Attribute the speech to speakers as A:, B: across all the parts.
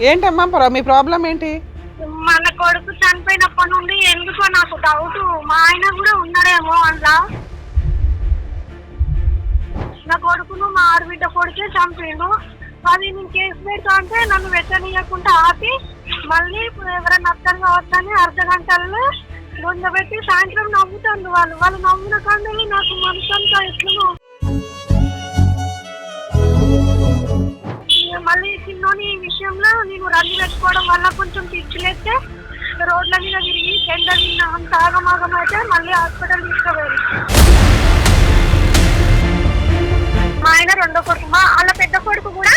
A: ఏంటమ్మా ప్ర- మీ ప్రాబ్లం ఏంటి?
B: మన కొడుకు చనిపోయినప్పటి నుండి ఎందుకో నాకు డౌట్ మా ఆయన కూడా ఉన్నాడేమో అందులో. నా కొడుకును మా ఆడబిడ్డ కొడుకే చంపిండు. అది నేను కేసు పెడతా అంటే నన్ను వెచ్చనీయకుండా ఆపి మళ్ళీ ఎవరైనా అర్థం కావచ్చని అర్ధ గంటల్లో పెట్టి సాయంత్రం నవ్వుతాను వాళ్ళు. వాళ్ళు నవ్వున కండలు నాకు మనసంతా ఎట్లనో మళ్ళీ చిన్నోని ఈ విషయంలో నేను రంగు పెట్టుకోవడం వల్ల కొంచెం పిచ్చిలేస్తే రోడ్ల మీద తిరిగి టెండర్ మీద అంత ఆగమాగం అయితే మళ్ళీ హాస్పిటల్ తీసుకుపోయారు. మా ఆయన రెండో కొడుకు. మా వాళ్ళ పెద్ద కొడుకు కూడా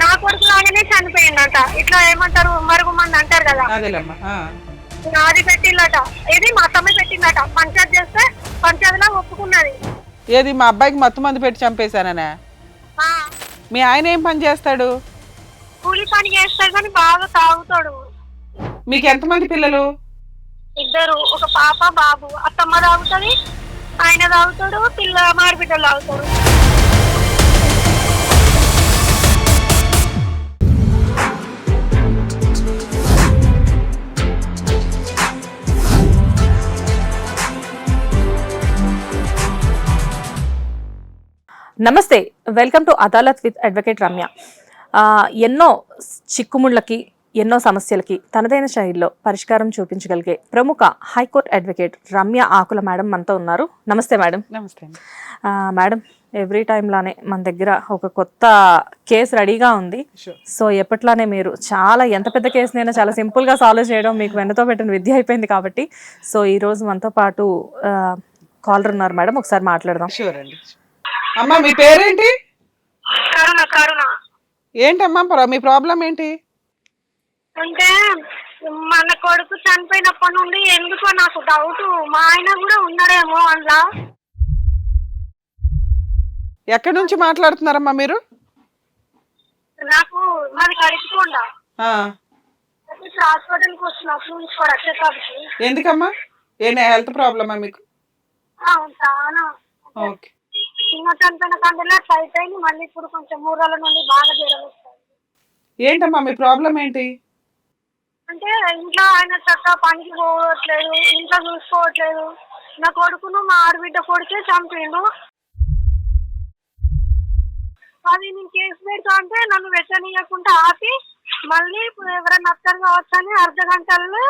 B: నా కొడుకు లాగానే చనిపోయిందట. ఇట్లా ఏమంటారు మరుగు మంది అంటారు కదా.
A: అదేలేమ్మా ఆ.
B: నాది పెట్టిందట. ఇది మా తమ్మి పెట్టిందట. పంచాయత్ చేస్తే పంచాయతీలో ఒప్పుకున్నది.
A: ఏది మా అబ్బాయికి మత్తు మంది పెట్టి చంపేశాననే?
B: ఆ,
A: మీ ఆయన ఏం పని చేస్తాడు?
B: కూలి పని చేస్తాడు కానీ బాగా తాగుతాడు.
A: మీకు ఎంతమంది పిల్లలు?
B: ఇద్దరు ఒక పాప బాబు. అత్తమ్మ తాగుతుంది ఆయన తాగుతాడు పిల్ల మాడిబిడ్డలు తాగుతాడు
C: నమస్తే welcome to Adalat with advocate Ramya. ఎన్నో చిక్కుముళ్ళకి ఎన్నో సమస్యలకి తనదైన శైలిలో పరిష్కారం చూపించగలిగే ప్రముఖ high court advocate Ramya Akula madam మనతో ఉన్నారు. నమస్తే మేడం.
A: నమస్తే
C: మేడం ఎవ్రీ లానే మన దగ్గర ఒక కొత్త కేసు రెడీగా ఉంది. సో ఎప్పట్లానే మీరు చాలా ఎంత పెద్ద కేసునైనా చాలా simple గా సాల్వ్ చేయడం మీకు వెన్నతో పెట్టిన విద్య అయిపోయింది కాబట్టి. సో ఈ రోజు మనతో పాటు కాలర్ ఉన్నారు మేడం. ఒకసారి మాట్లాడదాం.
A: షూర్ అండి. అమ్మా మీ పేరేంటి?
B: కరుణ కరుణ.
A: ఏంటమ్మా ప్ర- మీ ప్రాబ్లం ఏంటి?
B: అంటే మన కొడుకు చనిపోయినప్పటి నుండి ఎందుకో నాకు డౌట్. మా ఆయన కూడా ఉన్నాడేమో అందులో.
A: ఎక్కడి నుంచి మాట్లాడుతున్నారమ్మా మీరు?
B: నాకు మాది వస్తున్నా చూసుకోరా చెకప్కి
A: ఎందుకమ్మా? ఏ హెల్త్ ప్రాబ్లమా మీకు?
B: అవును చాలా.
A: ఓకే.
B: చిన్న చనిపోయిన కంటే అట్లా అయిపోయింది మళ్ళీ ఇప్పుడు కొంచెం మూడు రోజుల నుండి బాగా జ్వరం వస్తుంది.
A: ఏంటమ్మా మీ ప్రాబ్లం ఏంటి?
B: అంటే ఇంట్లో ఆయన చక్కగా పనికి పోవట్లేదు ఇంట్లో చూసుకోవట్లేదు. నా కొడుకును మా ఆడబిడ్డ కొడుకే చంపిండు. అది నేను కేసు పెడతా అంటే నన్ను వెచ్చనీయకుండా ఆపి మళ్ళీ ఎవరైనా అర్థం కావచ్చని అర్ధ గంటల్లో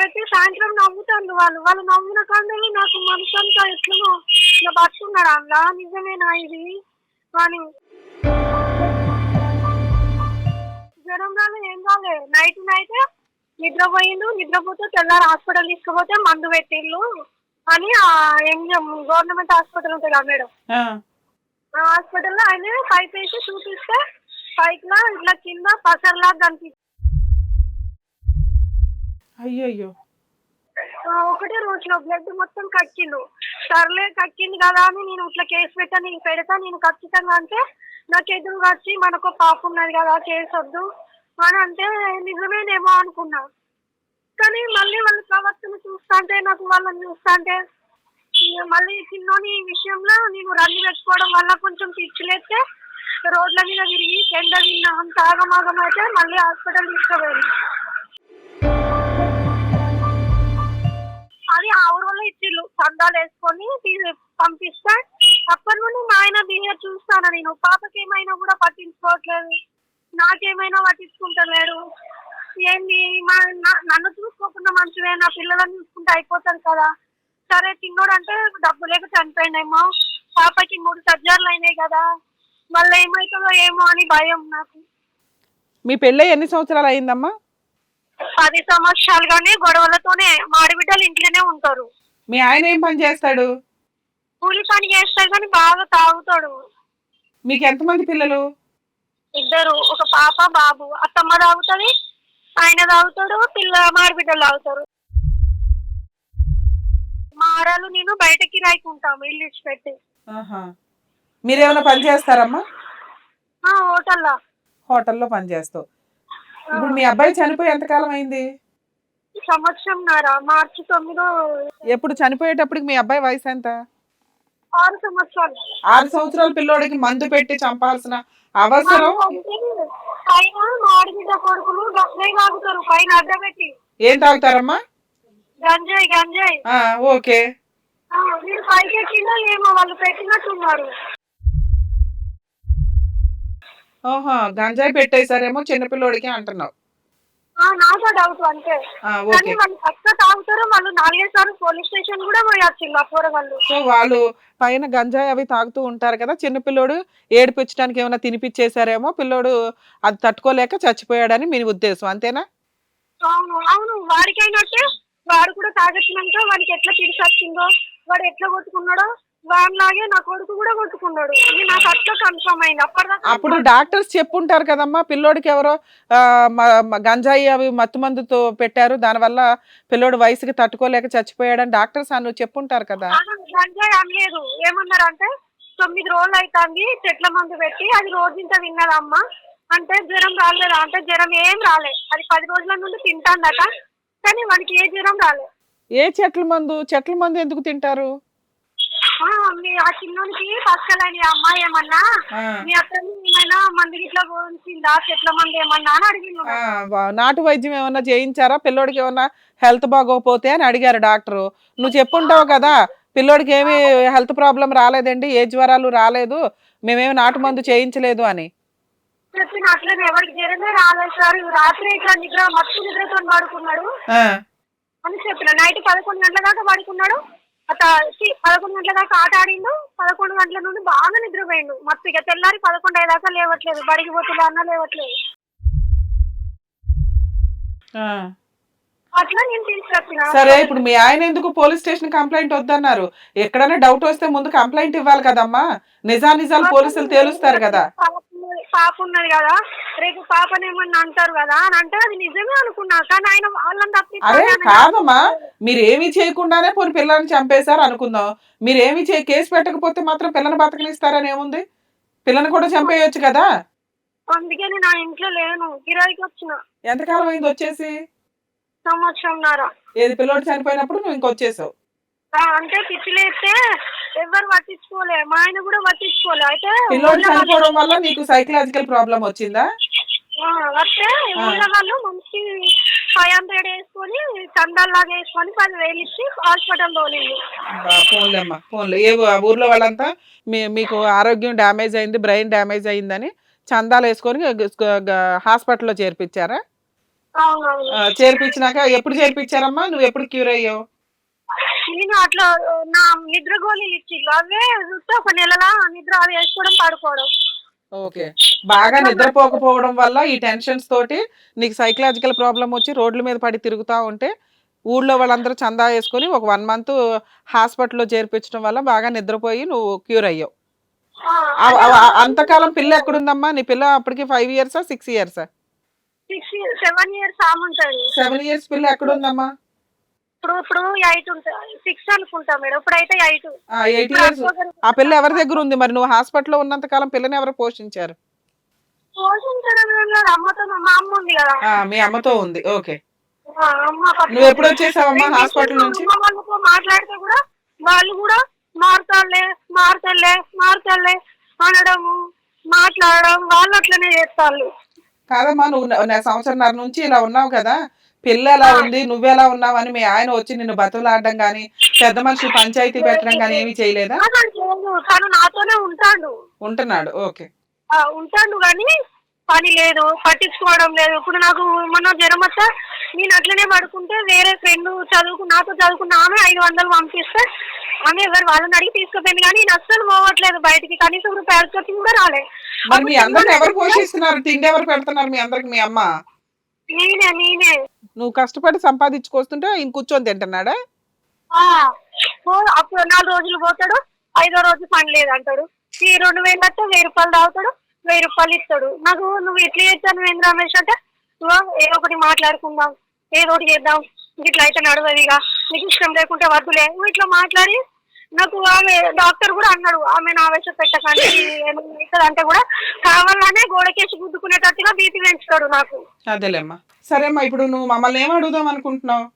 B: పెట్టి సాయంత్రం నవ్వుతాను వాళ్ళు. వాళ్ళు నవ్వున కండలు నాకు మనసంతా ఎట్లనో ఇక పట్టున్నాడు అందులో నిజమేనా ఇది? అని జ్వరం రాలే ఏం కాలే నైట్ నైట్ నిద్రపోయిండు నిద్రపోతే తెల్లారి హాస్పిటల్ తీసుకుపోతే మందు పెట్టిళ్ళు అని ఆ ఏం గవర్నమెంట్ హాస్పిటల్ ఉంటుంది కదా మేడం?
A: ఆ.
B: హాస్పిటల్లో ఆయన పైప్ వేసి చూపిస్తే పైకి ఇట్లా కింద పసర్లాగా కనిపిస్తుంది
A: అయ్యయ్యో.
B: ఆ, ఒకటే రోజులో బ్లడ్ మొత్తం కక్కిండు. సర్లే కక్కింది కదా అని నేను ఇట్లా కేసు పెట్టా నేను పెడతా నేను ఖచ్చితంగా అంటే నాకు ఎదురుగా వచ్చి మనకు పాప ఉన్నది కదా కేసు వద్దు అని అంటే నిజమేనేమో అనుకున్నా. కానీ మళ్ళీ వాళ్ళ ప్రవర్తన చూస్తాంటే నాకు వాళ్ళని చూస్తాంటే మళ్ళీ చిన్నోని విషయంలో నేను రన్ను పెట్టుకోవడం వల్ల కొంచెం పిచ్చిలేస్తే రోడ్ల మీద తిరిగి టెండర్ విన్నా అంత ఆగమాగం అయితే మళ్ళీ హాస్పిటల్ తీసుకుపోయారు అది ఆ ఊరోళ్ళు ఇచ్చిళ్ళు. చందాలు వేసుకొని పంపిస్తే అప్పటి నుండి మా ఆయన బిహేవ్ చూస్తాను నేను. పాపకి ఏమైనా కూడా పట్టించుకోవట్లేదు. నాకేమైనా పట్టించుకుంటలేడు. ఏంది? మా నన్ను చూసుకోకుండా మంచిదే నా పిల్లలను చూసుకుంటే అయిపోతారు కదా. సరే తిన్నోడు అంటే డబ్బు లేక చనిపోయినేమో పాపకి మూడు సర్జరీలు అయినాయి కదా. మళ్ళీ ఏమవుతుందో ఏమో అని భయం నాకు.
A: మీ పెళ్ళి ఎన్ని సంవత్సరాలు అయిందమ్మా?
B: పది సంవత్సరాలుగానే గొడవలతోనే మాడిబిడ్డలు ఇంట్లోనే ఉంటారు.
A: మీ ఆయన ఏం పని చేస్తాడు?
B: కూలి పని చేస్తాడు కానీ బాగా తాగుతాడు.
A: మీకు ఎంతమంది పిల్లలు?
B: ఇద్దరు ఒక పాప బాబు. అత్తమ్మ తాగుతుంది ఆయన తాగుతాడు పిల్ల మాడిబిడ్డలు తాగుతారు. మా ఆరాలు నేను బయటకి రాయికుంటాము ఇల్లు ఇచ్చిపెట్టి.
A: ఆహా. మీరేమైనా పని చేస్తారమ్మా?
B: ఆ, హోటల్లో.
A: హోటల్లో పని చేస్తావు. ఇప్పుడు మీ అబ్బాయి చనిపోయి ఎంతకాలం అయింది?
B: సంవత్సరం మార్చి తొమ్మిదో.
A: ఎప్పుడు చనిపోయేటప్పటికి మీ అబ్బాయి వయసు ఎంత?
B: ఆరు సంవత్సరాలు.
A: ఆరు సంవత్సరాల పిల్లోడికి మందు పెట్టి చంపాల్సిన అవసరం?
B: పైన మా ఆడబిడ్డ కొడుకులు గంజాయి తాగుతారు. పైన అడ్డబెట్టి
A: ఏం తాగుతారమ్మా?
B: గంజాయి గంజాయి.
A: ఓకే.
B: మీరు పైకి ఎక్కిందో ఏమో వాళ్ళు పెట్టినట్టున్నారు.
A: ఓహో గంజాయి పెట్టేశారేమో చిన్నపిల్లోడికి అంటున్నావు.
B: ఆ, నాకు డౌట్ అంతే. కానీ వాళ్ళు పక్క తాగుతారు వాళ్ళు నాలుగైదు సార్లు పోలీస్ స్టేషన్ కూడా పోయొచ్చింది ఆ పోరగాళ్ళు
A: సో వాళ్ళు పైన గంజాయి అవి తాగుతూ ఉంటారు కదా చిన్నపిల్లోడు ఏడిపించడానికి ఏమైనా తినిపించేశారేమో పిల్లోడు అది తట్టుకోలేక చచ్చిపోయాడని మీ ఉద్దేశం అంతేనా?
B: అవును అవును. వాడికైనట్టే వాడు కూడా తాగొచ్చినాక వాడికి ఎట్లా తిరిగి వచ్చిందో వాడు ఎట్లా కొట్టుకున్నాడో వాడిలాగే నా కొడుకు కూడా కొట్టుకున్నాడు. ఇది నాకు అట్లా కన్ఫర్మ్ అయింది. అప్పటిదాకా
A: అప్పుడు డాక్టర్స్ చెప్పుంటారు కదమ్మా పిల్లోడికి ఎవరో ఆ, మ- మ- గంజాయి అవి మత్తు మందుతో పెట్టారు దానివల్ల పిల్లోడు వయసుకి తట్టుకోలేక చచ్చిపోయాడని డాక్టర్స్ అను చెప్పుంటారు కదా.
B: ఆ, గంజాయి అనలేదు. ఏమన్నారంటే తొమ్మిది రోజులు అవుతుంది చెట్ల మందు పెట్టి అది రోజంత విన్నదమ్మా అంటే జ్వరం రాలేదా. అంటే జ్వరం ఏం రాలే. అది పది రోజుల నుండి తింటాందట కానీ వానికి ఏ జ్వరం రాలే.
A: ఏ చెట్ల మందు చెట్ల మందు ఎందుకు తింటారు?
B: మీ ఆ చిన్నోనికి పక్కలని అమ్మాయి ఏమన్నా? మీ అత్తని ఏమైనా మంది గిట్లా పోయించిందా చెట్ల మంది ఏమన్నా అని అడిగిండు
A: ఆ, వా- నాటు వైద్యం ఏమన్నా చేయించారా? పిల్లోడికి ఏమన్నా హెల్త్ బాగోకపోతే అని అడిగారు డాక్టరు. నువ్వు చెప్పుంటావు కదా పిల్లోడికి ఏమి హెల్త్ ప్రాబ్లం రాలేదండి ఏ జ్వరాలు రాలేదు మేమేమి నాటు మందు చేయించలేదు అని.
B: చెప్పిన అట్లనే ఎవరికి జ్వరమే రాలేదు సార్. రాత్రి ఇట్లా నిద్ర మత్తు నిద్రతో పడుకున్నాడు. అని చెప్పిన. నైట్ పదకొండు గంటల దాకా పడుకున్నాడు. పదకొండు గంటల దాకా ఆట ఆడిండు. పదకొండు గంటల నుండి బాగా నిద్రపోయిండు. మత్తు ఇక తెల్లారి పదకొండు అయ్యేదాకా లేవట్లేదు. బడికి పోతున్నా అన్న లేవట్లేదు. అట్లా నేను తీసుకొచ్చిన.
A: సరే ఇప్పుడు మీ ఆయన ఎందుకు పోలీస్ స్టేషన్ కంప్లైంట్ వద్దన్నారు? ఎక్కడైనా డౌట్ వస్తే ముందు కంప్లైంట్ ఇవ్వాలి కదమ్మా. నిజా నిజాలు పోలీసులు తేలుస్తారు కదా.
B: పాప ఉన్నది- కదా రేపు పాపనేమన్నా అంటారు కదా అని అంటే అది నిజమే అనుకున్నా కానీ ఆయన వాళ్ళని
A: అరే కాదమ్మా. మీరు ఏమీ చేయకుండానే పోనీ పిల్లల్ని చంపేశారు అనుకుందాం. మీరు ఏమీ చే కేసు పెట్టకపోతే మాత్రం పిల్లని బతకనిస్తారని ఏముంది? పిల్లని కూడా చంపేయొచ్చు కదా?
B: అందుకే నేను నా ఇంట్లో లేను. కిరాయికి వచ్చిన.
A: ఎంతకాలం అయింది వచ్చేసి?
B: సంవత్సరంన్నర.
A: ఏది పిల్లోడు చనిపోయినప్పుడు నువ్వు ఇంకొచ్చేసావు?
B: ఆ, అంటే పిచ్చిలేస్తే ఎవరు పట్టించుకోలే మా ఆయన కూడా పట్టించుకోలే. అయితే
A: పిల్లోడు చనిపోవడం వల్ల నీకు సైకలాజికల్ ప్రాబ్లం వచ్చిందా?
B: వస్తే ఊళ్ళో వాళ్ళు మంచి ఫైవ్ హండ్రెడ్ వేసుకొని చందాల్లాగా వేసుకొని పదివేలు ఇచ్చి హాస్పిటల్ తోలింది
A: బా, పోన్లేమ్మా పోన్లే. ఏ ఊర్లో వాళ్ళంతా మీకు ఆరోగ్యం డ్యామేజ్ అయింది బ్రెయిన్ డ్యామేజ్ అయిందని చందాలు వేసుకొని హాస్పిటల్లో చేర్పించారా? చేర్పించినాక ఎప్పుడు చేర్పించారమ్మా? నువ్వు ఎప్పుడు క్యూర్ అయ్యావు?
B: నేను అట్లా నా నిద్ర గోళీలు ఇచ్చిళ్ళు. అవే చూస్తే ఒక నెలలా నిద్ర అవి వేసుకోవడం పడుకోవడం.
A: ఓకే. బాగా నిద్రపోకపోవడం వల్ల ఈ టెన్షన్స్ తోటి నీకు సైకలాజికల్ ప్రాబ్లం వచ్చి రోడ్ల మీద పడి తిరుగుతా ఉంటే ఊళ్ళో వాళ్ళందరూ చందా వేసుకొని ఒక వన్ మంత్ హాస్పిటల్లో చేర్పించడం వల్ల బాగా నిద్రపోయి నువ్వు క్యూర్ అయ్యావు. అంతకాలం పిల్ల ఎక్కడుందమ్మా? నీ పిల్ల అప్పటికి ఫైవ్ ఇయర్సా సిక్స్ ఇయర్సా?
B: సెవెన్ ఇయర్స్
A: పిల్ల ఎక్కడుందమ్మా?
B: ఇప్పుడు ఇప్పుడు ఎయిట్ సిక్స్ అనుకుంటా మేడం. ఇప్పుడైతే ఎయిట్.
A: ఎయిట్ ఇయర్స్ ఆ పిల్ల ఎవరి దగ్గర ఉంది మరి? నువ్వు హాస్పిటల్లో ఉన్నంత కాలం పిల్లని ఎవరు పోషించారు?
B: పోషించడం అమ్మతో మా అమ్మ ఉంది కదా.
A: మీ అమ్మతో ఉంది. ఓకే. నువ్వు ఎప్పుడు వచ్చేసావమ్మా హాస్పిటల్ నుంచి?
B: వాళ్ళతో మాట్లాడితే కూడా వాళ్ళు కూడా మారుతాలే మారుతాలే మారుతాలే అనడము మాట్లాడడం వాళ్ళు అట్లనే చేస్తారు.
A: కాదమ్మా నువ్వు సంవత్సరంన్నర నుంచి ఇలా ఉన్నావు కదా. పిల్ల ఎలా ఉంది? నువ్వెలా ఉన్నావు? అని మీ ఆయన వచ్చి నిన్ను బతులాడడం కానీ పెద్ద మనుషులు పంచాయతీ పెట్టడం కానీ ఏమీ చేయలేదా?
B: తను నాతోనే ఉంటాడు.
A: ఉంటున్నాడు. ఓకే.
B: ఆ, ఉంటాడు కానీ పని లేదు పట్టించుకోవడం లేదు. ఇప్పుడు నాకు మొన్న జ్వరం వస్తే నేను అట్లనే పడుకుంటే వేరే ఫ్రెండ్ చదువుకు నాతో చదువుకున్న ఆమె ఐదు వందలు పంపిస్తే ఆమె ఎవరు వాళ్ళని అడిగి తీసుకుపోయింది కానీ నేను అస్సలు పోవట్లేదు బయటికి. కనీసం రూపాయలు ఖర్చు కూడా రాలే.
A: మరి మీ అందరిని ఎవరు పోషిస్తున్నారు? తిండి ఎవరు పెడుతున్నారు మీ అందరికి మీ అమ్మ?
B: నేనే నేనే.
A: నువ్వు కష్టపడి సంపాదించుకొస్తుంటే ఈయన కూర్చొని తింటున్నాడా?
B: ఆ, పో- అప్పుడు నాలుగు రోజులు పోతాడు ఐదో రోజు పని లేదు అంటాడు ఈ రెండు వేలు అంటే వెయ్యి రూపాయలు తాగుతాడు వెయ్యి రూపాయలు ఇస్తాడు. నాకు నువ్వు ఎట్లా చేస్తాను ఏం రమేష్ అంటే ఏదో ఒకటి మాట్లాడుకుందాం ఏదో ఒకటి చేద్దాం ఇట్లా అయితే నడవదిగా నీకు ఇష్టం లేకుంటే వద్దులే. నువ్వు ఇట్లా మాట్లాడి నాకు ఆమె డాక్టర్ కూడా అన్నాడు ఆమెను ఆవేశ పెట్టకండి ఏమైనా అంటే కూడా కావాలనే గోడకేసి గుద్దుకునేటట్టుగా బీపీ పెంచుతాడు నాకు.
A: అదేలేమ్మా. సరేమ్మా ఇప్పుడు నువ్వు మమ్మల్ని ఏం అడుగుదాం అనుకుంటున్నావు?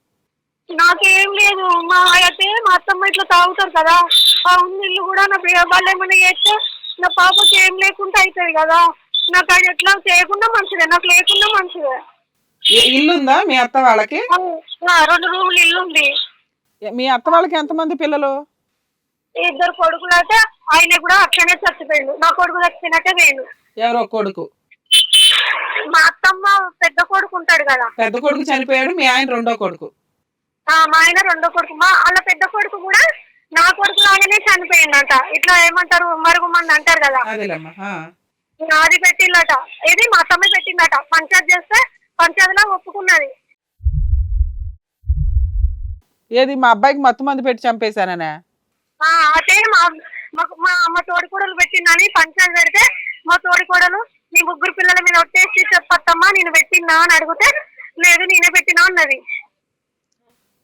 B: నాకేం లేదు మా అయితే మా అత్తమ్మ ఇట్లా తాగుతారు కదా ఆ ఉన్న ఇల్లు కూడా నా వాళ్ళు ఏమైనా చేస్తే నా పాపకి ఏం లేకుండా అవుతుంది కదా నాకు అది ఎట్లా చేయకుండా మంచిదే నాకు లేకుండా మంచిదే.
A: ఇల్లు ఉందా మీ అత్త వాళ్ళకి?
B: రెండు రూములు ఇల్లు ఉంది
A: మీ అత్త వాళ్ళకి ఎంతమంది పిల్లలు?
B: ఇద్దరు కొడుకులు అయితే ఆయన కూడా అట్లనే చచ్చిపోయిండు. నా కొడుకు చచ్చిపోయినట్టే వేణు
A: ఎవరో కొడుకు?
B: మా అత్తమ్మ పెద్ద కొడుకు ఉంటాడు కదా.
A: పెద్ద కొడుకు చనిపోయాడు మీ ఆయన రెండో కొడుకు.
B: ఆ, మా ఆయన రెండో కొడుకు. మా వాళ్ళ పెద్ద కొడుకు కూడా నా కొడుకు లాగానే చనిపోయిందంట ఇట్లా ఏమంటారు మరుగు మంది అంటారు కదా.
A: అదేలేమ్మా ఆ.
B: నాది పెట్టిందట ఇది మా అత్తమ్మ పెట్టిందట పంచాయత్ చేస్తే పంచాయతీలో ఒప్పుకున్నది.
A: ఏది? మా అబ్బాయికి మత్తు మంది పెట్టి చంపేశాననే
B: ఆ, అదే మా మాకు మా అమ్మ తోడికోడలు పెట్టిందని పంచాయతీ పెడితే మా తోడికోడలు నీ ముగ్గురు పిల్లల మీద ఒట్టేసి చెప్పత్తమ్మా నేను పెట్టినా అని అడిగితే లేదు నేనే పెట్టినా అన్నది.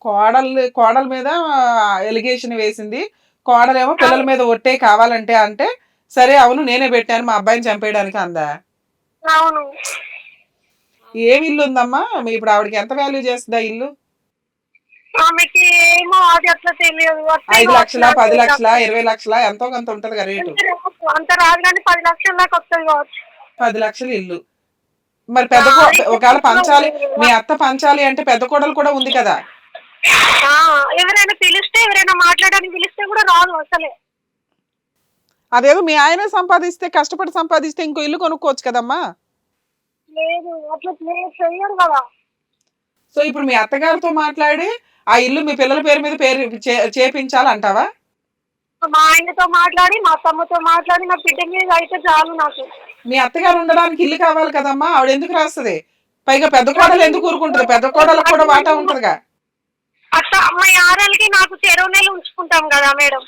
A: కోడలు కోడల మీద ఎలిగేషన్ వేసింది. కోడలేమో పిల్లల మీద ఒట్టే కావాలంటే అంటే సరే అవును నేనే పెట్టాను మా అబ్బాయిని చంపేయడానికి అందా?
B: అవును.
A: ఏం ఇల్లు ఉందమ్మా ఇప్పుడు ఆవిడకి ఎంత వాల్యూ చేస్తుందా ఇల్లు?
B: ఆమెకి ఏమో అది అట్లా తెలియదు.
A: ఐదు లక్షల పది లక్షల ఇరవై లక్షల ఎంతో కొంత ఉంటది కదా రేటు.
B: అంత రాదు కానీ పది లక్షల దాకా వస్తుంది కావచ్చు.
A: పది లక్షలు ఇల్లు. మరి పెద్ద ఒకవేళ పంచాలి మీ అత్త పంచాలి అంటే పెద్ద కోడలు కూడా ఉంది కదా?
B: ఆ, ఎవరైనా పిలిస్తే ఎవరైనా మాట్లాడడానికి పిలిస్తే కూడా రాదు అసలే.
A: అదేదో మీ ఆయన సంపాదిస్తే కష్టపడి సంపాదిస్తే ఇంకో ఇల్లు కొనుక్కోవచ్చు కదమ్మా?
B: లేదు అట్లా చే- చెయ్యరు కదా.
A: సో ఇప్పుడు మీ అత్తగారితో మాట్లాడి ఆ ఇల్లు మీ పిల్లల పేరు మీద పేరు చే- చేపించాలంటావా?
B: మా ఆయనతో మాట్లాడి మా తమ్మతో మాట్లాడి నా బిడ్డ మీద అయితే చాలు నాకు.
A: మీ అత్తగారు ఉండడానికి ఇల్లు కావాలి కదమ్మా ఆవిడ ఎందుకు రాస్తుంది? పైగా పెద్ద కోడలు ఎందుకు ఊరుకుంటుంది? పెద్ద కోడలకు కూడా వాటా ఉంటుందిగా.
B: అట్లా మా యారాలకి నాకు చెరువు నెల ఉంచుకుంటాం కదా మేడం.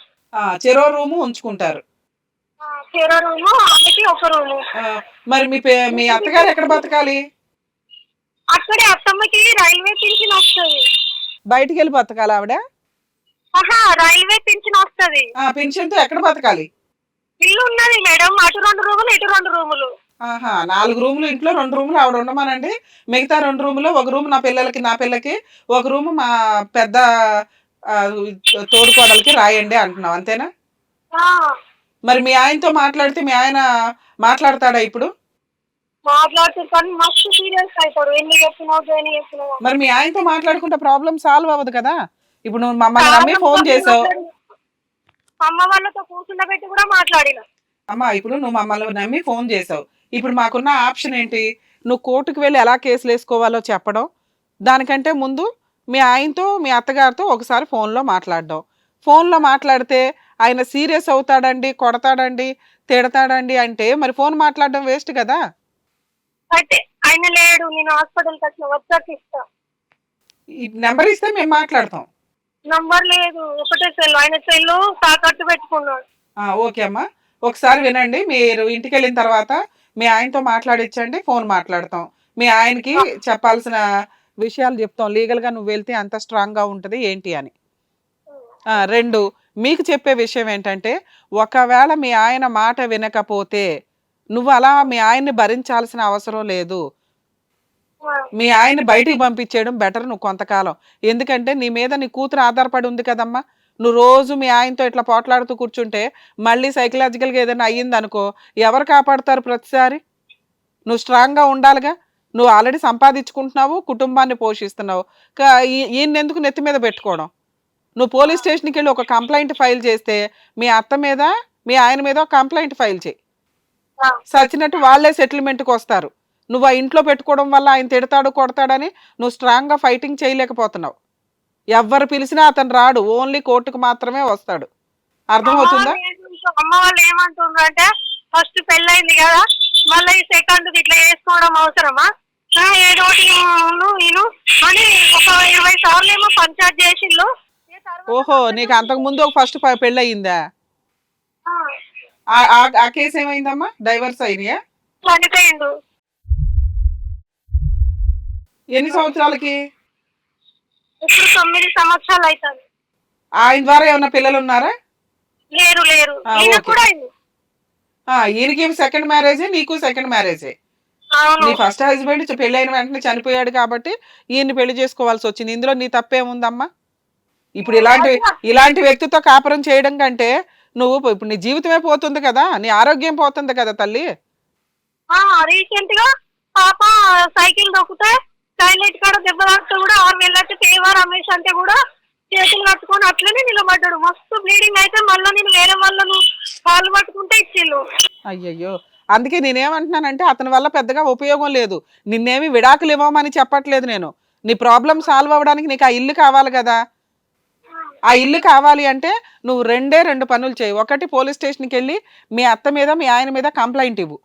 A: చెరో రూము ఉంచుకుంటారు.
B: ఆ, చెరువు రూము ఆమెకి ఒక రూము.
A: మరి మీ మీ అత్తగారు ఎక్కడ బతకాలి?
B: అక్కడే అత్తమ్మకి రైల్వే పింఛన్ వస్తుంది.
A: బయటికి వెళ్ళి బతకాలి ఆవిడ?
B: రైల్వే పింఛన్ వస్తుంది.
A: ఆ పెన్షన్తో ఎక్కడ బతకాలి?
B: ఇల్లు ఉన్నది మేడం అటు రెండు రూములు ఇటు రెండు రూములు.
A: ఆహా నాలుగు రూములు ఇంట్లో రెండు రూములు ఆవిడ ఉండమానండి. మిగతా రెండు రూములు ఒక రూమ్ నా పిల్లలకి నా పిల్లకి ఒక రూమ్ మా పెద్ద తోడుకోడలకి రాయండి అంటున్నావు అంతేనా? మరి మీ ఆయనతో మాట్లాడితే మీ ఆయన మాట్లాడతాడా ఇప్పుడు?
B: మాట్లాడుతారు కానీ మస్తు సీరియస్ అవుతాడు ఎన్ని చెప్పినావు ఎన్ని చెప్పినావు?
A: మరి మీ ఆయనతో మాట్లాడుకుంటే ప్రాబ్లం సాల్వ్ అవ్వదు కదా? ఇప్పుడు నువ్వు మమ్మల్ని నమ్మి ఫోన్ చేసావు.
B: అమ్మ వాళ్ళతో కూర్చుండబెట్టి కూడా మాట్లాడిన.
A: అమ్మా ఇప్పుడు నువ్వు మమ్మల్ని నమ్మి ఫోన్ చేసావు. ఇప్పుడు మాకున్న ఆప్షన్ ఏంటి? నువ్వు కోర్టుకు వెళ్ళి ఎలా కేసులు వేసుకోవాలో చెప్పడం. దానికంటే ముందు మీ ఆయనతో మీ అత్తగారితో ఒకసారి ఫోన్లో మాట్లాడడం. ఫోన్లో మాట్లాడితే ఆయన సీరియస్ అవుతాడండి కొడతాడండి తిడతాడండి అంటే మరి ఫోన్ మాట్లాడడం వేస్ట్ కదా?
B: అయితే ఆయన లేడు నేను హాస్పిటల్కి వచ్చిన వచ్చాక ఇస్తా.
A: ఈ నెంబర్ ఇస్తే మేము మాట్లాడతాం.
B: నంబర్ లేదు ఒకటే సెల్ ఆయన సెల్ తాకట్టు పెట్టుకున్నాడు.
A: ఆ, ఓకే అమ్మా. ఒకసారి వినండి మీరు ఇంటికి వెళ్ళిన తర్వాత మీ ఆయనతో మాట్లాడించండి ఫోన్ మాట్లాడతాం. మీ ఆయనకి చెప్పాల్సిన విషయాలు చెప్తాం. లీగల్గా నువ్వు వెళ్తే అంత స్ట్రాంగ్గా ఉంటుంది ఏంటి అని. ఆ, రెండు మీకు చెప్పే విషయం ఏంటంటే ఒకవేళ మీ ఆయన మాట వినకపోతే నువ్వు అలా మీ ఆయన్ని భరించాల్సిన అవసరం లేదు. మీ ఆయన్ని బయటికి పంపించేయడం బెటర్ నువ్వు కొంతకాలం. ఎందుకంటే నీ మీద నీ కూతురు ఆధారపడి ఉంది కదమ్మా. నువ్వు రోజు మీ ఆయనతో ఇట్లా పోట్లాడుతూ కూర్చుంటే మళ్ళీ సైకలాజికల్గా ఏదైనా అయ్యింది అనుకో ఎవరు కాపాడతారు ప్రతిసారి? నువ్వు స్ట్రాంగ్గా ఉండాలిగా. నువ్వు ఆల్రెడీ సంపాదించుకుంటున్నావు కుటుంబాన్ని పోషిస్తున్నావు. కా- ఈ- ఈయన్ని ఎందుకు నెత్తి మీద పెట్టుకోవడం? నువ్వు పోలీస్ స్టేషన్కి వెళ్ళి ఒక కంప్లైంట్ ఫైల్ చేస్తే మీ అత్త మీద మీ ఆయన మీద ఒక కంప్లైంట్ ఫైల్ చేయి.
B: ఆ.
A: సచ్చినట్టు వాళ్ళే సెటిల్మెంట్కి వస్తారు. నువ్వు ఆ ఇంట్లో పెట్టుకోవడం వల్ల ఆయన తిడతాడు కొడతాడని నువ్వు స్ట్రాంగ్గా ఫైటింగ్ చేయలేకపోతున్నావు. ఎవ్వరు పిలిచినా అతను రాడు ఓన్లీ కోర్టుకు మాత్రమే వస్తాడు. అర్థమవుతుందా?
B: అమ్మ వాళ్ళు ఏమంటుండ్రు అంటే ఫస్ట్ పెళ్ళైంది కదా మళ్ళీ ఈ సెకండ్ ఇట్లా చేసుకోవడం అవసరమా? ఏదో ఈను అని ఒక ఇరవై సార్లు ఏమో పంచాయత్ చేసిండ్రు
A: ఓహో నీకు అంతకు ముందు ఒక ఫస్ట్ పెళ్ళి అయిందా
B: ఆ,
A: కేసు ఏమైందమ్మా? డైవర్స్ అయినాయా
B: చనిపోయిండు.
A: ఎన్ని సంవత్సరాలకి?
B: ఇప్పుడు తొమ్మిది సంవత్సరాలు అవుతుంది
A: ఆయన ద్వారా ఏమైనా పిల్లలు ఉన్నారా
B: లేరు లేరు.
A: ఆ,
B: ఈయన
A: ఓకే.
B: కూడా అయింది
A: ఆ, ఈయనకి సెకండ్ మ్యారేజే నీకు సెకండ్ మ్యారేజే
B: అవును.
A: నీ ఫస్ట్ హస్బెండ్ పెళ్ళైన వెంటనే చనిపోయాడు కాబట్టి ఈయన్ని పెళ్ళి చేసుకోవాల్సి వచ్చింది. ఇందులో నీ తప్పేముందమ్మా? ఇప్పుడు ఇలాంటి ఇలాంటి వ్యక్తితో కాపురం చేయడం కంటే నువ్వు ఇప్పుడు నీ జీవితమే పోతుంది కదా నీ ఆరోగ్యం పోతుంది కదా తల్లి.
B: రీసెంట్గా పాప సైకిల్ దొక్కితే టైలెట్ కాడ దెబ్బ తాకితే కూడా ఆరు వెళ్ళట్టు తేవా రమేష్ అంటే కూడా చేతులు కట్టుకొని అట్లనే నిలబడ్డాడు. మస్తు బ్లీడింగ్ అయితే మళ్ళీ నేను వేరే వాళ్ళను కాళ్ళు పట్టుకుంటే ఇచ్చిళ్ళు.
A: అయ్యయ్యో. అందుకే నేనేమంటున్నానంటే అతని వల్ల పెద్దగా ఉపయోగం లేదు. నిన్నేమి విడాకులు ఇవ్వమని చెప్పట్లేదు నేను. నీ ప్రాబ్లం సాల్వ్ అవ్వడానికి నీకు ఆ ఇల్లు కావాలి కదా. ఆ ఇల్లు కావాలి అంటే నువ్వు రెండే రెండు పనులు చేయి. ఒకటి పోలీస్ స్టేషన్కి వెళ్ళి మీ అత్త మీద మీ ఆయన మీద కంప్లైంట్ ఇవ్వు.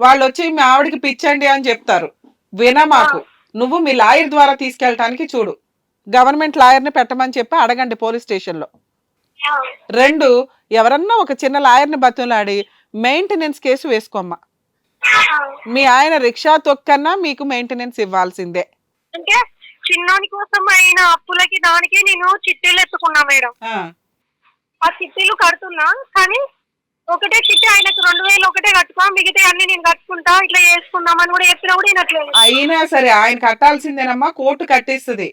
A: వాళ్ళు వచ్చి మీ ఆవిడకి పిచ్చండి అని చెప్తారు. వినా మాకు. నువ్వు మీ లాయర్ ద్వారా తీసుకెళ్ళటానికి చూడు. గవర్నమెంట్ లాయర్ని పెట్టమని చెప్పి అడగండి పోలీస్ స్టేషన్లో. రెండు ఎవరన్నా ఒక చిన్న లాయర్ని బతులాడి మెయింటెనెన్స్ కేసు వేసుకోమ్మా. మీ ఆయన రిక్షా తొక్కన్నా మీకు మెయింటెనెన్స్ ఇవ్వాల్సిందే.
B: చిన్నోని కోసం అయిన అప్పులకి దానికి నేను చిట్టీలు ఎత్తుకున్నా మేడం. ఆ. చిట్టీలు కడుతున్నా కానీ ఒకటే చిట్టి ఆయనకు రెండు వేలు ఒకటే కట్టుకో మిగతా అన్ని నేను కట్టుకుంటా ఇట్లా చేసుకుందామని కూడా చెప్పినా కూడా వినట్లేదు.
A: అయినా సరే ఆయన కట్టాల్సిందేనమ్మా కోర్టు కట్టేస్తుంది.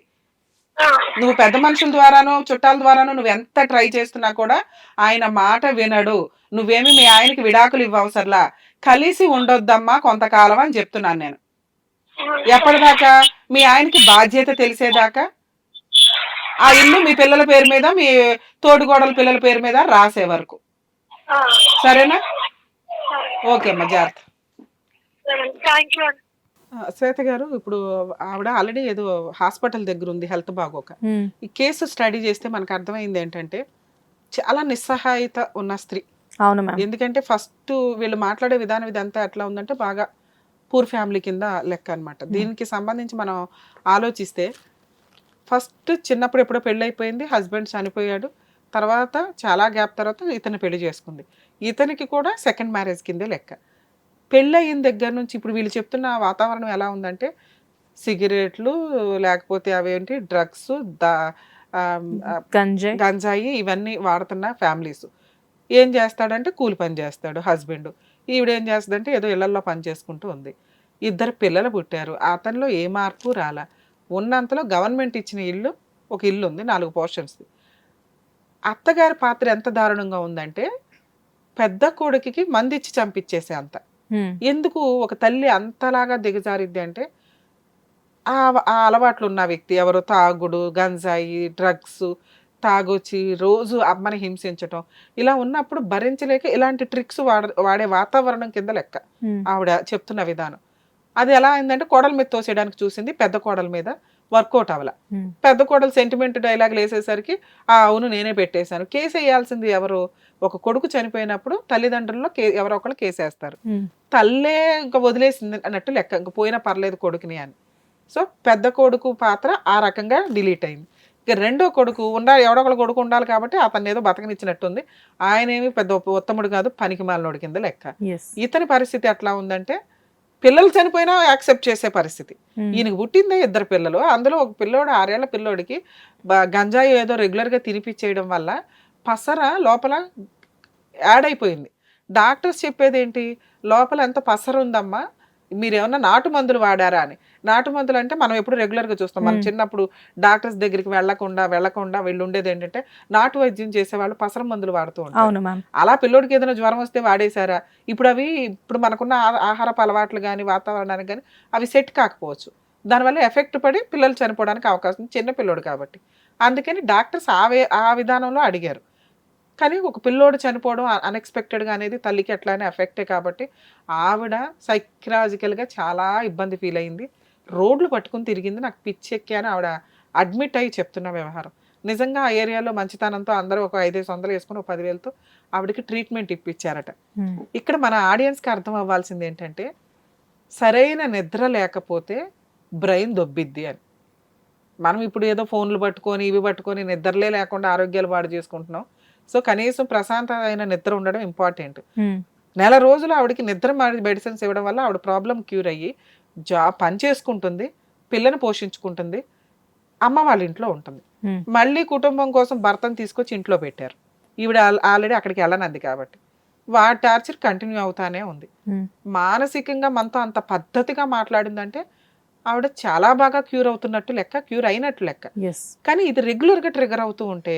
A: నువ్వు పెద్ద మనుషుల ద్వారానో చుట్టాల ద్వారానో నువ్వు ఎంత ట్రై చేస్తున్నా కూడా ఆయన మాట వినడు. నువ్వేమి మీ ఆయనకి విడాకులు ఇవ్వవసరలా కలిసి ఉండొద్దమ్మా కొంతకాలం అని చెప్తున్నాను నేను. ఎప్పటిదాకా మీ ఆయనకి బాధ్యత తెలిసేదాకా? ఆ ఇల్లు మీ పిల్లల పేరు మీద మీ తోడుగోడల పిల్లల పేరు మీద రాసే వరకు.
B: ఆ,
A: సరేనా?
B: సరే.
A: ఓకే అమ్మా జాగ్రత్త. శ్వేత గారు ఇప్పుడు ఆవిడ ఆల్రెడీ ఏదో హాస్పిటల్ దగ్గర ఉంది హెల్త్ బాగోక. ఈ కేసు స్టడీ చేస్తే మనకు అర్థమైంది ఏంటంటే చాలా నిస్సహాయత ఉన్న స్త్రీ.
C: అవును మ్యామ్.
A: ఎందుకంటే ఫస్ట్ వీళ్ళు మాట్లాడే విధానం ఇదంతా ఎట్లా ఉందంటే బాగా పూర్ ఫ్యామిలీ కింద లెక్క అన్నమాట. దీనికి సంబంధించి మనం ఆలోచిస్తే ఫస్ట్ చిన్నప్పుడు ఎప్పుడో పెళ్ళైపోయింది హస్బెండ్ చనిపోయాడు తర్వాత చాలా గ్యాప్ తర్వాత ఇతను పెళ్ళి చేసుకుంది. ఇతనికి కూడా సెకండ్ మ్యారేజ్ కిందే లెక్క. పెళ్ళయిన దగ్గర నుంచి ఇప్పుడు వీళ్ళు చెప్తున్న వాతావరణం ఎలా ఉందంటే సిగరెట్లు లేకపోతే అవేంటి డ్రగ్స్ దా ఆ, ఆ,
C: గంజే
A: గంజాయి ఇవన్నీ వాడుతున్న ఫ్యామిలీస్. ఏం చేస్తాడంటే కూలి పని చేస్తాడు హస్బెండ్. ఈవిడ ఏం చేస్తుందంటే ఏదో ఇళ్ళలో పని చేసుకుంటూ ఉంది. ఇద్దరు పిల్లలు పుట్టారు. అతనిలో ఏ మార్పు రాలా? ఉన్నంతలో గవర్నమెంట్ ఇచ్చిన ఇల్లు ఒక ఇల్లు ఉంది నాలుగు పోర్షన్స్. అత్తగారి పాత్ర ఎంత దారుణంగా ఉందంటే పెద్ద కొడుకుకి మంది ఇచ్చి చంపించేసే అంత. ఎందుకు ఒక తల్లి అంతలాగా దిగజారిద్ది అంటే ఆ అలవాట్లు ఉన్న వ్యక్తి ఎవరు? తాగుడు గంజాయి డ్రగ్స్ తాగొచ్చి రోజు అమ్మని హింసించటం. ఇలా ఉన్నప్పుడు భరించలేక ఇలాంటి ట్రిక్స్ వాడ వాడే వాతావరణం కింద లెక్క. ఆవిడ చెప్తున్న విధానం. అది ఎలా అయిందంటే కోడల మీద తోసేయడానికి చూసింది పెద్ద కోడల మీద వర్కౌట్ అవ్వాల. పెద్ద కోడలు సెంటిమెంట్ డైలాగులు వేసేసరికి ఆ అవును నేనే పెట్టేశాను. కేసు వేయాల్సింది ఎవరు? ఒక కొడుకు చనిపోయినప్పుడు తల్లిదండ్రుల్లో కే ఎవరో ఒకళ్ళు కేసు వేస్తారు
C: ఉమ్,
A: తల్లే ఇంకా వదిలేసింది అన్నట్టు లెక్క ఇంకా పోయినా పర్లేదు కొడుకుని అని. సో పెద్ద కొడుకు పాత్ర ఆ రకంగా డిలీట్ అయింది. ఇక రెండో కొడుకు ఉండాలి ఎవడో ఒకళ్ళు కొడుకు ఉండాలి కాబట్టి అతన్ని ఏదో బతకనిచ్చినట్టుంది. ఆయన ఏమి పెద్ద ఉత్తముడు కాదు పనికి మాలినోడి కింద లెక్క. ఇతని పరిస్థితి ఎట్లా ఉందంటే పిల్లలు చనిపోయినా యాక్సెప్ట్ చేసే పరిస్థితి. ఈయనకి పుట్టిందే ఇద్దరు పిల్లలు. అందులో ఒక పిల్లోడు ఆరేళ్ళ పిల్లోడికి గంజాయి ఏదో రెగ్యులర్గా తినిపించేయడం వల్ల పసర లోపల యాడ్ అయిపోయింది. డాక్టర్స్ చెప్పేది ఏంటి లోపల ఎంత పసర ఉందమ్మా మీరు ఏమన్నా నాటు మందులు వాడారా అని? నాటు మందులు అంటే మనం ఎప్పుడు రెగ్యులర్గా చూస్తాం. మనం. చిన్నప్పుడు డాక్టర్స్ దగ్గరికి వెళ్ళకుండా వెళ్ళకుండా వీళ్ళు ఉండేది ఏంటంటే నాటు వైద్యం చేసేవాళ్ళు పసర మందులు వాడుతూ ఉంటారు. అలా పిల్లోడికి ఏదైనా జ్వరం వస్తే వాడేశారా? ఇప్పుడు అవి ఇప్పుడు మనకున్న ఆహారపు అలవాట్లు కానీ వాతావరణానికి కానీ అవి సెట్ కాకపోవచ్చు. దానివల్ల ఎఫెక్ట్ పడి పిల్లలు చనిపోవడానికి అవకాశం ఉంది చిన్న పిల్లోడు కాబట్టి. అందుకని డాక్టర్స్ ఆ ఆ విధానంలో అడిగారు. కానీ ఒక పిల్లోడు చనిపోవడం అన్ఎక్స్పెక్టెడ్గా అనేది తల్లికి ఎట్లానే ఎఫెక్టే కాబట్టి ఆవిడ సైకలాజికల్గా చాలా ఇబ్బంది ఫీల్ అయింది. రోడ్లు పట్టుకుని తిరిగింది నాకు పిచ్చెక్కి అని ఆవిడ అడ్మిట్ అయ్యి చెప్తున్న వ్యవహారం. నిజంగా ఆ ఏరియాలో మంచితనంతో అందరూ ఒక ఐదేసి వందలు వేసుకుని ఒక పదివేలతో ఆవిడకి ట్రీట్మెంట్ ఇప్పించారట ఇక్కడ మన ఆడియన్స్కి అర్థం అవ్వాల్సింది ఏంటంటే సరైన నిద్ర లేకపోతే బ్రెయిన్ దొబ్బిద్ది అని. మనం ఇప్పుడు ఏదో ఫోన్లు పట్టుకొని ఇవి పట్టుకొని నిద్రలే లేకుండా ఆరోగ్యాలు పాడు చేసుకుంటున్నాం. సో కనీసం ప్రశాంతమైన నిద్ర ఉండడం ఇంపార్టెంట్. నెల రోజులు ఆవిడకి నిద్ర మెడిసిన్స్ ఇవ్వడం వల్ల ఆవిడ ప్రాబ్లం క్యూర్ అయ్యి జాబ్ పని చేసుకుంటుంది పిల్లని పోషించుకుంటుంది అమ్మ వాళ్ళ ఇంట్లో ఉంటుంది. మళ్ళీ కుటుంబం కోసం భర్తను తీసుకొచ్చి ఇంట్లో పెట్టారు. ఈవిడ ఆల్రెడీ అక్కడికి వెళ్ళనంది కాబట్టి. వా టార్చర్ కంటిన్యూ అవుతానే ఉంది. మానసికంగా మనతో అంత పద్ధతిగా మాట్లాడిందంటే ఆవిడ చాలా బాగా క్యూర్ అవుతున్నట్టు లెక్క క్యూర్ అయినట్టు లెక్క. కానీ ఇది రెగ్యులర్గా ట్రిగర్ అవుతూ ఉంటే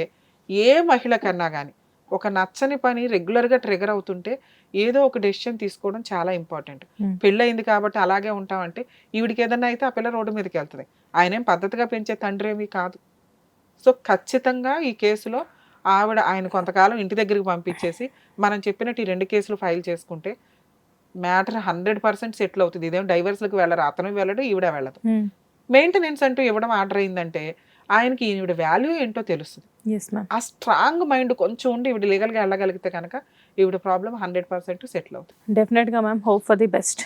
A: ఏ మహిళ కన్నా కానీ ఒక నచ్చని పని రెగ్యులర్గా ట్రిగర్ అవుతుంటే ఏదో ఒక డెసిషన్ తీసుకోవడం చాలా ఇంపార్టెంట్. పెళ్ళయింది కాబట్టి అలాగే ఉంటామంటే ఈవిడికి ఏదన్నా అయితే ఆ పిల్ల రోడ్డు మీదకి వెళ్తుంది. ఆయన పద్ధతిగా పెంచే తండ్రి ఏమీ కాదు. సో ఖచ్చితంగా ఈ కేసులో ఆవిడ ఆయన కొంతకాలం ఇంటి దగ్గరికి పంపించేసి మనం చెప్పినట్టు ఈ రెండు కేసులు ఫైల్ చేసుకుంటే మ్యాటర్ హండ్రెడ్ పర్సెంట్ సెటిల్ అవుతుంది. ఇదేం డైవర్స్లకు వెళ్ళరు. అతను వెళ్ళడు ఈవిడ వెళ్ళదు. మెయింటెనెన్స్ అంటూ ఇవ్వడం ఆర్డర్ అయిందంటే ఆయనకి ఈవిడ వాల్యూ ఏంటో తెలుస్తుంది.
C: ఎస్ మ్యామ్
A: ఆ స్ట్రాంగ్ మైండ్ కొంచెం ఉండి ఈవిడ లీగల్గా వెళ్ళగలిగితే కనుక ఈవిడ ప్రాబ్లం హండ్రెడ్ పర్సెంట్ సెటిల్ అవుతుంది.
C: డెఫినెట్గా ma'am hope for the best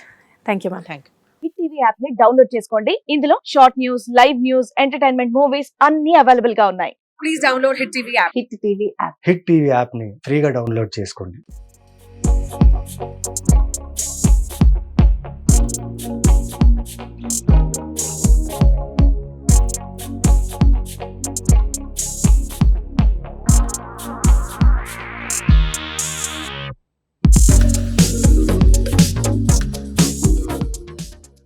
C: thank you ma'am
A: thank you
D: TV యాప్ని డౌన్లోడ్ చేసుకోండి. ఇందులో short news live news entertainment movies అన్ని అవైలబుల్గా ఉన్నాయి. Please download hit TV app hit TV app
E: hit TV యాప్ని ఫ్రీగా డౌన్లోడ్ చేసుకోండి.